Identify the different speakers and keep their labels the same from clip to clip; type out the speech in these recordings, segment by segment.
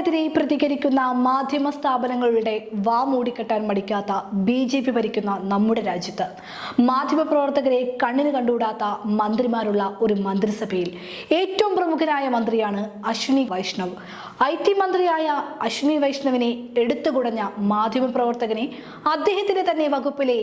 Speaker 1: സർക്കാരിനെതിരെ പ്രതികരിക്കുന്ന മാധ്യമ സ്ഥാപനങ്ങളുടെ വാ മൂടിക്കെട്ടാൻ മടിക്കാത്ത ബി ജെ പി ഭരിക്കുന്ന നമ്മുടെ രാജ്യത്ത്. മാധ്യമപ്രവർത്തകരെ കണ്ണിന് കണ്ടുകൂടാത്ത മന്ത്രിമാരുള്ള ഒരു മന്ത്രിസഭയിൽ ഏറ്റവും പ്രമുഖനായ മന്ത്രിയാണ് അശ്വിനി വൈഷ്ണവ്. ഐ ടി മന്ത്രിയായ അശ്വിനി വൈഷ്ണവിനെ എടുത്തുകുടഞ്ഞ മാധ്യമപ്രവർത്തകനെ അദ്ദേഹത്തിന്റെ തന്നെ വകുപ്പിലെ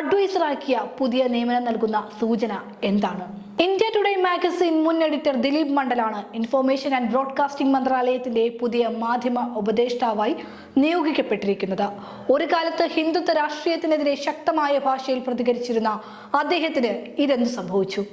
Speaker 1: അഡ്വൈസറാക്കിയ പുതിയ നിയമനം നൽകുന്ന സൂചന എന്താണ്? ഇന്ത്യ ടുഡേ മാഗസിൻ മുൻ എഡിറ്റർ ദിലീപ് മണ്ഡലാണ്. ഇൻഫോർമേഷൻ ആൻഡ് ബ്രോഡ്കാസ്റ്റിംഗ് മന്ത്രാലയത്തിന്റെ പുതിയ മാധ്യമ ഉപദേഷ്ടാവായി നിയോഗിക്കപ്പെട്ടിരിക്കുന്നത്. ഒരു കാലത്ത് ഹിന്ദുത്വ രാഷ്ട്രീയത്തിനെതിരെ ശക്തമായ ഭാഷയിൽ പ്രതികരിച്ചിരുന്ന അദ്ദേഹത്തിന് ഇതെന്ത് സംഭവിച്ചു?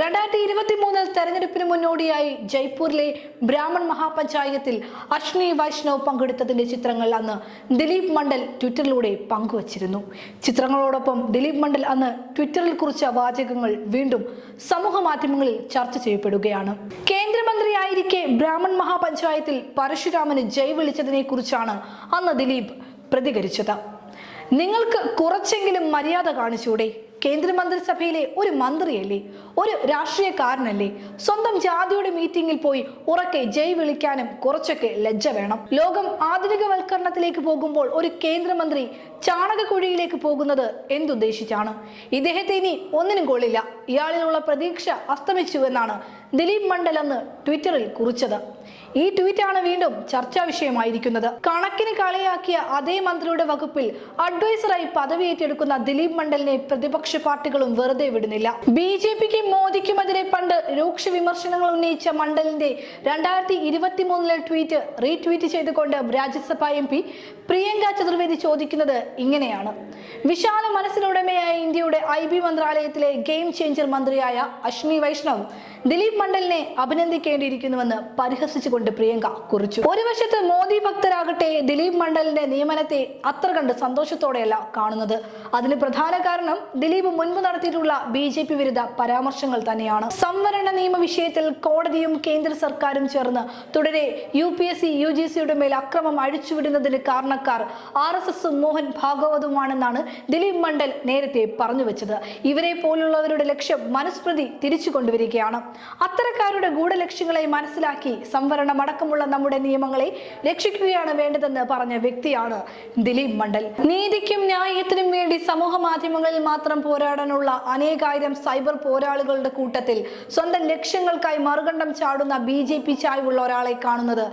Speaker 1: രണ്ടായിരത്തി ഇരുപത്തി മൂന്നിൽ തെരഞ്ഞെടുപ്പിന് മുന്നോടിയായി ജയ്പൂരിലെ ബ്രാഹ്മൺ മഹാപഞ്ചായത്തിൽ അശ്വിനി വൈഷ്ണവ് പങ്കെടുത്തതിന്റെ ചിത്രങ്ങൾ അന്ന് ദിലീപ് മണ്ഡൽ ട്വിറ്ററിലൂടെ പങ്കുവച്ചിരുന്നു. ചിത്രങ്ങളോടൊപ്പം ദിലീപ് മണ്ഡൽ അന്ന് ട്വിറ്ററിൽ കുറിച്ച വാചകങ്ങൾ വീണ്ടും സമൂഹ മാധ്യമങ്ങളിൽ ചർച്ച ചെയ്യപ്പെടുകയാണ്. കേന്ദ്രമന്ത്രിയായിരിക്കെ ബ്രാഹ്മൺ മഹാപഞ്ചായത്തിൽ പരശുരാമന് ജയ് വിളിച്ചതിനെ കുറിച്ചാണ് അന്ന് ദിലീപ് പ്രതികരിച്ചത്. നിങ്ങൾക്ക് കുറച്ചെങ്കിലും മര്യാദ കാണിച്ചൂടെ? കേന്ദ്രമന്ത്രിസഭയിലെ ഒരു മന്ത്രിയല്ലേ? ഒരു രാഷ്ട്രീയക്കാരനല്ലേ? സ്വന്തം ജാതിയുടെ മീറ്റിംഗിൽ പോയി ഉറക്കെ ജയ് വിളിക്കാനും കുറച്ചൊക്കെ ലജ്ജ വേണം. ലോകം ആധുനികവൽക്കരണത്തിലേക്ക് പോകുമ്പോൾ ഒരു കേന്ദ്രമന്ത്രി ചാണകക്കുഴിയിലേക്ക് പോകുന്നത് എന്തുദ്ദേശിച്ചാണ്? ഇദ്ദേഹത്തെ ഇനി ഒന്നിനും കൊള്ളില്ല. ഇയാളിലുള്ള പ്രതീക്ഷ അസ്തമിച്ചു എന്നാണ് ദിലീപ് മണ്ഡൽ അന്ന് ട്വിറ്ററിൽ കുറിച്ചത്. ഈ ട്വീറ്റ് ആണ് വീണ്ടും ചർച്ചാ വിഷയമായിരിക്കുന്നത്. കണക്കിന് കളിയാക്കിയ അതേ മന്ത്രിയുടെ വകുപ്പിൽ അഡ്വൈസറായി പദവി ഏറ്റെടുക്കുന്ന ദിലീപ് മണ്ഡലിനെ പ്രതിപക്ഷ പാർട്ടികളും വെറുതെ വിടുന്നില്ല. ബി ജെ പിക്കും മോദിക്കുമെതിരെ പണ്ട് രൂക്ഷ വിമർശനങ്ങൾ ഉന്നയിച്ച മണ്ഡലിന്റെ രണ്ടായിരത്തി ഇരുപത്തി മൂന്നിലെ ട്വീറ്റ് റീട്വീറ്റ് ചെയ്തുകൊണ്ട് രാജ്യസഭ എം പി പ്രിയങ്ക ചതുർവേദി ചോദിക്കുന്നത് ഇങ്ങനെയാണ്. വിശാല മനസ്സിനുടമയായ ഇന്ത്യയുടെ ഐ ബി മന്ത്രാലയത്തിലെ ഗെയിം ചേഞ്ചർ മന്ത്രിയായ അശ്വിനി വൈഷ്ണവ് ദിലീപ് മണ്ഡലിനെ അഭിനന്ദിക്കേണ്ടിയിരിക്കുന്നുവെന്ന് പരിഹസിച്ചുകൊണ്ട് പ്രിയങ്ക കുറിച്ചു. ഒരു വശത്ത് മോദി ഭക്തരാകട്ടെ ദിലീപ് മണ്ഡലിന്റെ നിയമനത്തെ അത്ര കണ്ട് സന്തോഷത്തോടെയല്ല കാണുന്നത്. അതിന് പ്രധാന കാരണം ദിലീപ് മുൻപ് നടത്തിയിട്ടുള്ള ബി ജെ പി വിരുദ്ധ പരാമർശങ്ങൾ തന്നെയാണ്. സംവരണ നിയമ വിഷയത്തിൽ കോടതിയും കേന്ദ്ര സർക്കാരും ചേർന്ന് തുടരെ U P S C U G സിയുടെ മേൽ അക്രമം അഴിച്ചുവിടുന്നതിന് കാരണക്കാർ ആർ എസ് എസും മോഹൻ ഭാഗവതുമാണെന്നാണ് ദിലീപ് മണ്ഡൽ നേരത്തെ പറഞ്ഞു വെച്ചത്. ഇവരെ പോലുള്ളവരുടെ ലക്ഷ്യം മനുസ്മൃതി തിരിച്ചു കൊണ്ടുവരികയാണ് അത്തരക്കാരുടെ ഗൂഢലക്ഷ്യങ്ങളെ മനസ്സിലാക്കി സംവരണം അടക്കമുള്ള നമ്മുടെ നിയമങ്ങളെ രക്ഷിക്കുകയാണ് വേണ്ടതെന്ന് പറഞ്ഞ വ്യക്തിയാണ് ദിലീപ് മണ്ഡൽ. നീതിക്കും ന്യായത്തിനും വേണ്ടി സമൂഹ മാധ്യമങ്ങളിൽ മാത്രം പോരാടാനുള്ള അനേകായിരം സൈബർ പോരാളികളുടെ കൂട്ടത്തിൽ സ്വന്തം ലക്ഷ്യങ്ങൾക്കായി മറുകണ്ഠം ചാടുന്ന ബി ജെ പി ചായ്വുള്ള ഒരാളെ കാണുന്നത്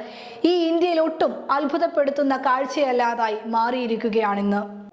Speaker 1: ഈ ഇന്ത്യയിൽ ഒട്ടും അത്ഭുതപ്പെടുത്തുന്ന കാഴ്ചയല്ലാതായി മാറിയിരിക്കുകയാണിന്ന്.